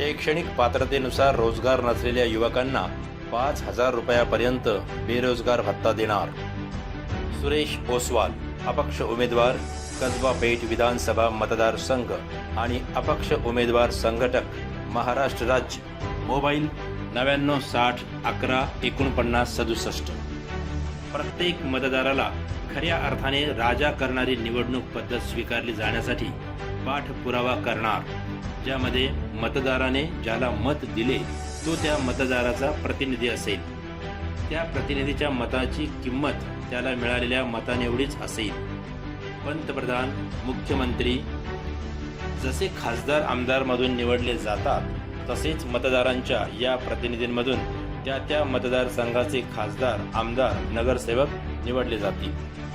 शैक्षणिक पात्रतेनुसार रोजगार नसलेल्या युवकांना पाच हजार रुपयापर्यंत बेरोजगार भत्ता देणार. सुरेश ओसवाल अपक्ष उमेदवार कसबा पेठ विधानसभा मतदारसंघ आणि अपक्ष उमेदवार संघटक महाराष्ट्र राज्य. मोबाईल नव्याण्णव साठ अकरा एकोणपन्नास सदुसष्ट. प्रत्येक मतदाराला खऱ्या अर्थाने राजा करणारी निवडणूक पद्धत स्वीकारली जाण्यासाठी पाठपुरावा करणार ज्यामध्ये मतदाराने ज्याला मत दिले तो त्या मतदाराचा प्रतिनिधी असेल. त्या प्रतिनिधीच्या मताची किंमत त्याला मिळालेल्या मतांएवढीच असेल. पंतप्रधान मुख्यमंत्री जसे खासदार आमदारमधून निवडले जातात तसेच मतदारांच्या या प्रतिनिधींमधून त्या त्या मतदारसंघाचे खासदार आमदार नगरसेवक निवडले जातील.